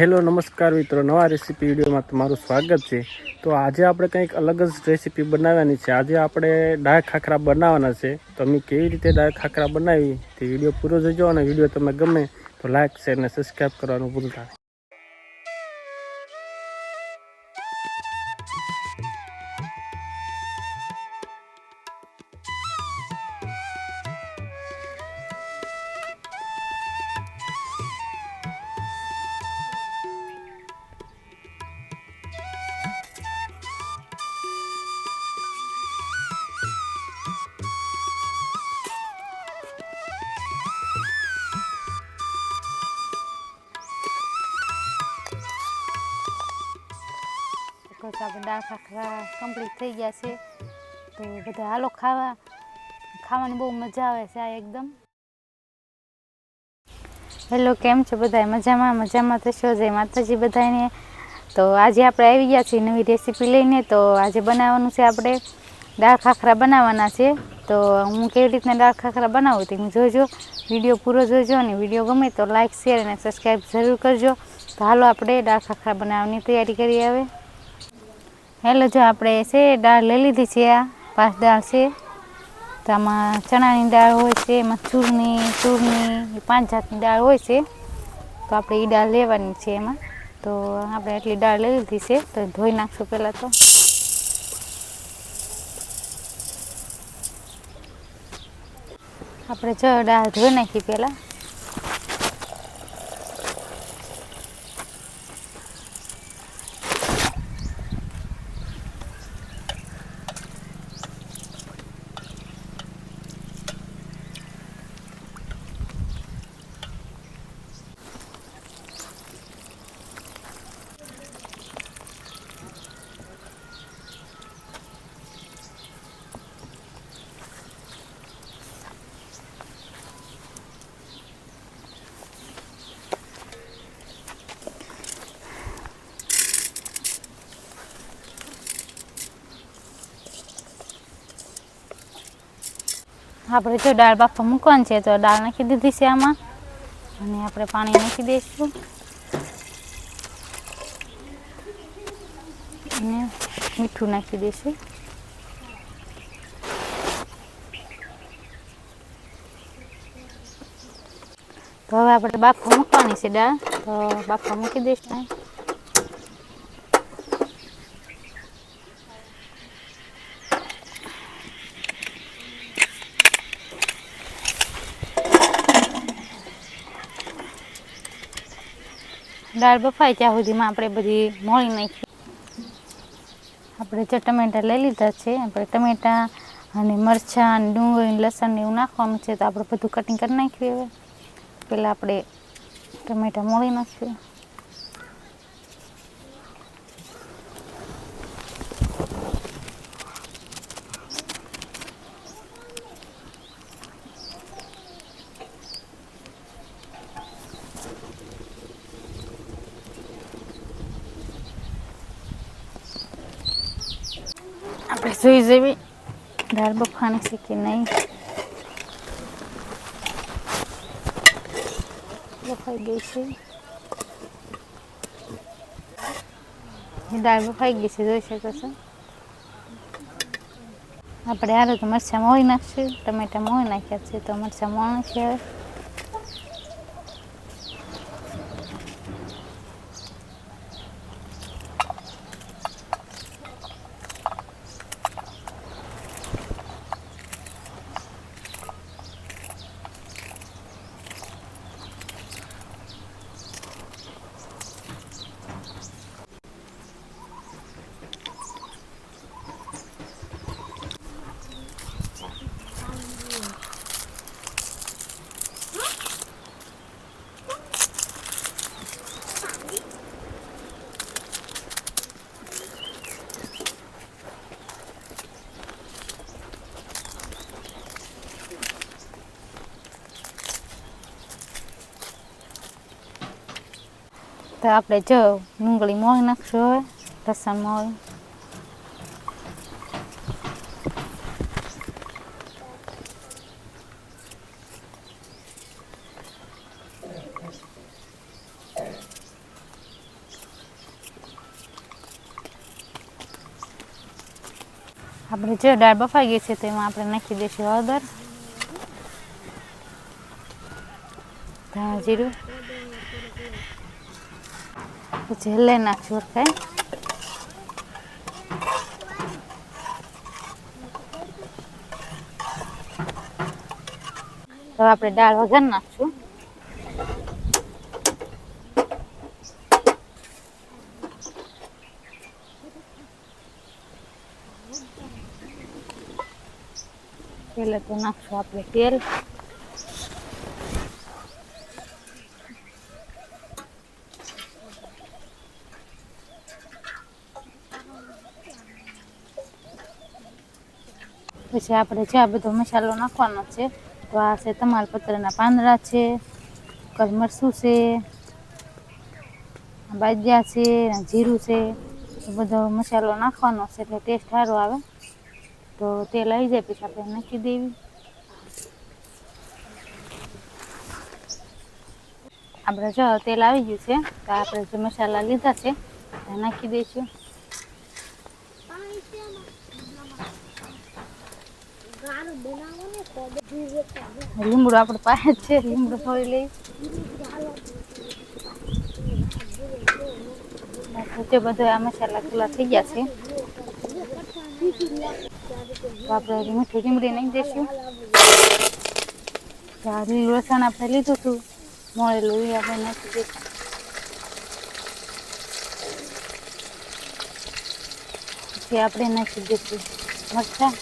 Hello, નમસ્કાર મિત્રો. નવા રેસીપી વિડીયોમાં તમારું સ્વાગત છે. તો આજે આપણે કંઈક અલગ જ રેસીપી બનાવવાની છે. આજે આપણે ડાય ખાખરા બનાવવાના છે. તો અમે કેવી રીતે ડાય ખાખરા બનાવી તે વીડિયો પૂરો જોજો અને વીડિયો તમે ગમે તો લાઇક શેર અને સબસ્ક્રાઈબ કરવાનું ભૂલતા આપણે દાળ ખાખરા કમ્પ્લીટ થઈ ગયા છે. તો બધા હાલો ખાવા, ખાવાની બહુ મજા આવે છે આ એકદમ. હેલો, કેમ છો બધા મજામાં? મજામાં થશો જય માતાજી બધાને તો આજે આપણે આવી ગયા છીએ નવી રેસીપી લઈને. તો આજે બનાવવાનું છે આપણે દાળ ખાખરા બનાવવાના છે. તો હું કેવી રીતના દાળ ખાખરા બનાવું તે હું જોજો. વીડિયો પૂરો જોજો અને વીડિયો ગમે તો લાઇક શેર અને સબસ્ક્રાઈબ જરૂર કરજો. તો હાલો આપણે દાળ ખાખરા બનાવવાની તૈયારી કરી હવે. હેલો, જો આપણે છે, દાળ લઈ લીધી છે આ પાંચ દાળ છે. તો આમાં ચણાની દાળ હોય છે એમાં ચૂરની ચૂરની પાંચ જાતની દાળ હોય છે. તો આપણે એ દાળ લેવાની છે એમાં. તો આપણે એટલી દાળ લઈ લીધી છે, તો ધોઈ નાખશું પહેલાં તો. આપણે જો દાળ ધોઈ નાખી પહેલાં. આપણે જો દાળ બાફવા મૂકવાની છે તો દાળ નાખી દીધી છે આમાં. અને આપણે પાણી નાખી દઈશું. અને મીઠું નાખી દઈશું. તો હવે આપણે બાફવા મૂકવાની છે દાળ. તો બાફવા મૂકી દઈશું. દાળ બફાય ત્યાં સુધીમાં આપણે બધી મોળી નાખીએ આપણે જે ટમેટા લઈ લીધા છે, આપણે ટમેટા અને મરચાં અને ડુંગળી લસણ એવું નાખવાનું છે, તો આપણે બધું કટિંગ કરી નાખ્યું હવે. પહેલાં આપણે ટમેટા મોળી નાખ્યું. જોઈ જેવી? દાળ બફાણી કે નહીં? બફાઈ ગઈ છે. દાળ બફાઈ ગઈ છે, જોઈ શકો છો. આપણે હારું તો મરચાં મોળી નાખશું, ટમેટા મોળી નાખ્યા છે, તો મરચાં મોળી છે. તો આપણે જો ડુંગળી મોળી નાખશું હવે, લસણ મોળી આપણે જે દાળ બફાઈ ગઈ છે તેમાં આપણે નાખી દઈશું હળદર, ધાણા જીરું. હલાઈ નાખશું હરખાઈ હવે આપણે દાળ વગર નાખશું. પહેલાં તો નાખશું આપણે તેલ. પછી આપણે જે આ બધો મસાલો નાખવાનો છે. તો આ છે તમાલપત્રના પાંદડા છે કરમરસું છે, બાજિયા છે, જીરું છે, એ બધો મસાલો નાખવાનો છે, એટલે ટેસ્ટ સારો આવે. તો તેલ આવી જાય, પછી આપણે નાખી દેવી. આપણે જો, તેલ આવી ગયું છે, તો આપણે જે મસાલા લીધા છે નાખી દઈશું. લીમડો આપણે પાસે છે લીમડો થોડી લઈ. જે બધો આ મસાલા ખુલ્લા થઈ ગયા છે. આપણે મીઠું લીમડી નાખી દઈશું. લીલું લસણ આપણે લીધું હતું. મળેલું એ આપણે નાખી દઈશું. પછી આપણે નાખી દઈશું મરચાં.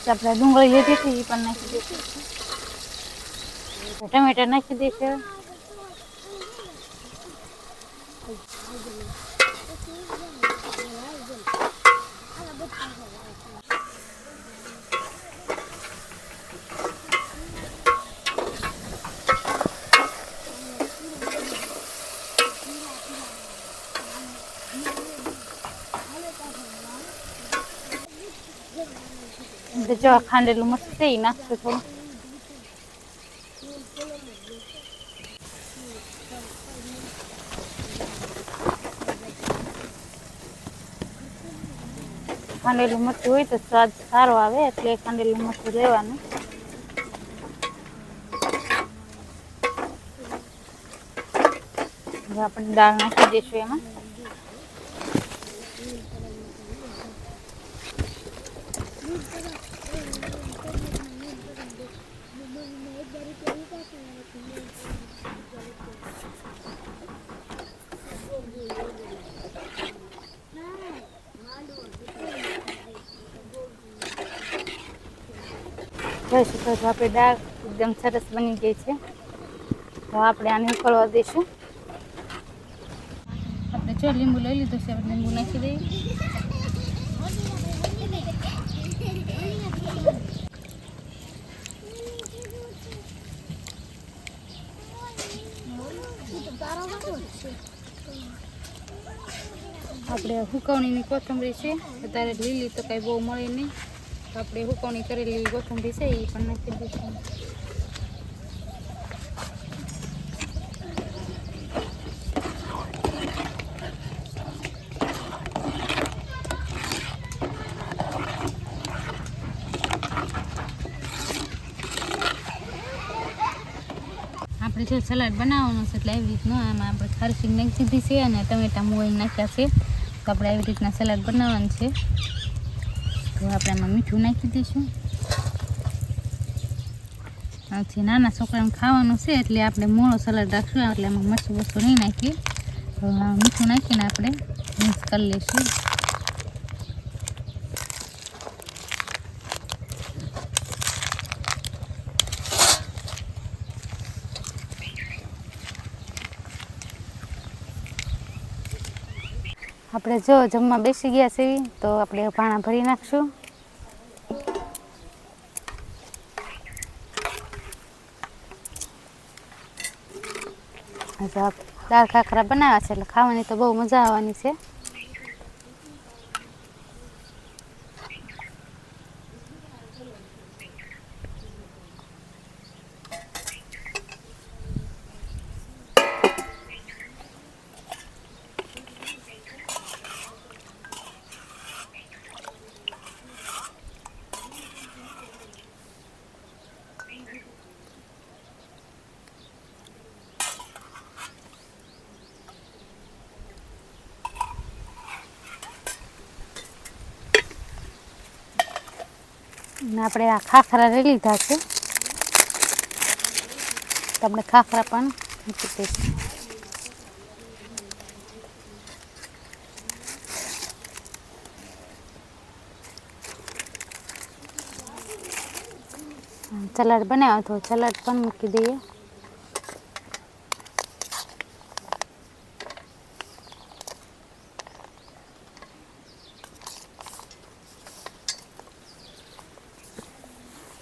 પછી આપણે ડુંગળી લીધી હતી એ પણ નાખી દઈશું ટમેટા નાખી દઈશું એટલે જો ખાંડેલું મસ્ત એ નાખશું થોડું. ખાંડેલું મરચું હોય તો સ્વાદ સારો આવે, એટલે ખાંડેલું મરચું લેવાનું. આપણે દાળ નાખી દઈશું એમાં. જોઈ શકો છો આપણી દાળ એકદમ સરસ બની ગઈ છે. તો આપણે આને ઉકળવા દઈશું. આપણે જો લીંબુ લઈ લીધું છે આપણે લીંબુ નાખી દઈએ. આપણે હુકવણીની કોથમરી છે. અત્યારે લીલી તો કાંઈ બહુ મળે નહીં. આપણે હુકવણી કરેલી કોથમરી છે એ પણ નાખી દઈશું. આપણે જે સલાડ બનાવવાનું છે એટલે એવી રીતનું, આમાં આપણે ખારસી નાખી દીધી છે અને ટમેટા મોઈ નાખ્યા છે. તો આપણે એવી રીતના સલાડ બનાવવાનું છે. તો આપણે એમાં મીઠું નાખી દઈશું. આથી નાના છોકરાને ખાવાનું છે, એટલે આપણે મોળો સલાડ રાખશું, એટલે એમાં મરચું વસ્તુ નહીં નાખીએ. તો મીઠું નાખીને આપણે મિક્સ કરી લઈશું. આપણે જો જમવા બેસી ગયા છે તો આપણે ભાણા ભરી નાખશું. દાળ ખાખરા બનાવ્યા છે, એટલે ખાવાની તો બહુ મજા આવવાની છે. અને આપણે આ ખાખરા લઈ લીધા છે. તમને ખાખરા પણ મૂકી દઈશું. સલાડ બનાવ્યો તો સલાડ પણ મૂકી દઈએ.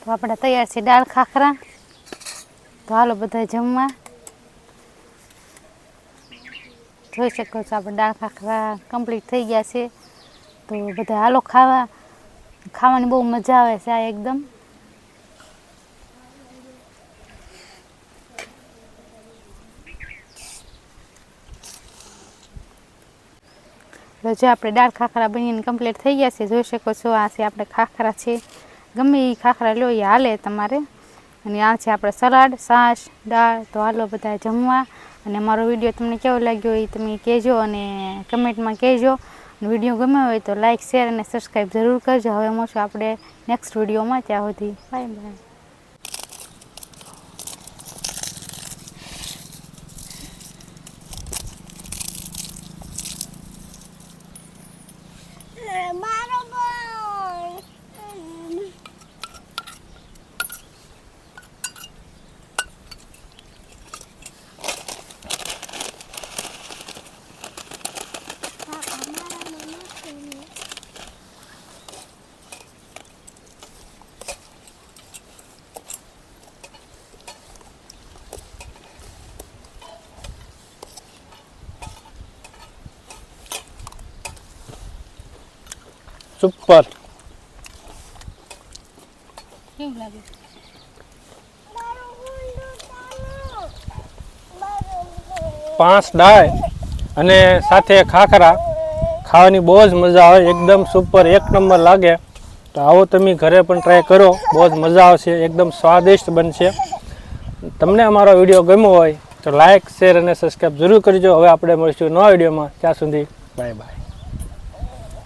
તો આપણે તૈયાર છે દાળ ખાખરા. તો હાલો બધા જમવા. જોઈ શકો છો આપણે દાળ ખાખરા કમ્પ્લીટ થઈ ગયા છે. તો બધા હાલો ખાવા. ખાવાની બહુ મજા આવે છે આ એકદમ. જો આપણે દાળ ખાખરા બનીને કમ્પ્લીટ થઈ ગયા છે. જોઈ શકો છો આ છે આપણે ખાખરા છે. ગમે એ ખાખરા લો એ હાલે તમારે. અને આ છે આપણે સલાડ, છાશ, દાળ, તો હાલો બધા જમવા. અને મારો વીડિયો તમને કેવો લાગ્યો એ તમે કહેજો અને કમેન્ટમાં કહેજો. વીડિયો ગમ્યો હોય તો લાઇક શેર અને સબસ્ક્રાઈબ જરૂર કરજો. હવે મળશું આપણે નેક્સ્ટ વિડીયોમાં. ત્યાં સુધી બાય બાય મારો બોલ સુપર પાંચ ડાય અને સાથે ખાખરા. ખાવાની બહુ જ મજા આવે, એકદમ સુપર એક નંબર લાગે. તો આવો તમે ઘરે પણ ટ્રાય કરો, બહુ જ મજા આવશે, એકદમ સ્વાદિષ્ટ બનશે. તમને અમારો વીડિયો ગમ્યો હોય તો લાઇક શેર અને સબસ્ક્રાઈબ જરૂર કરજો. હવે આપણે મળીશું નવા વિડીયોમાં. ત્યાં સુધી બાય બાય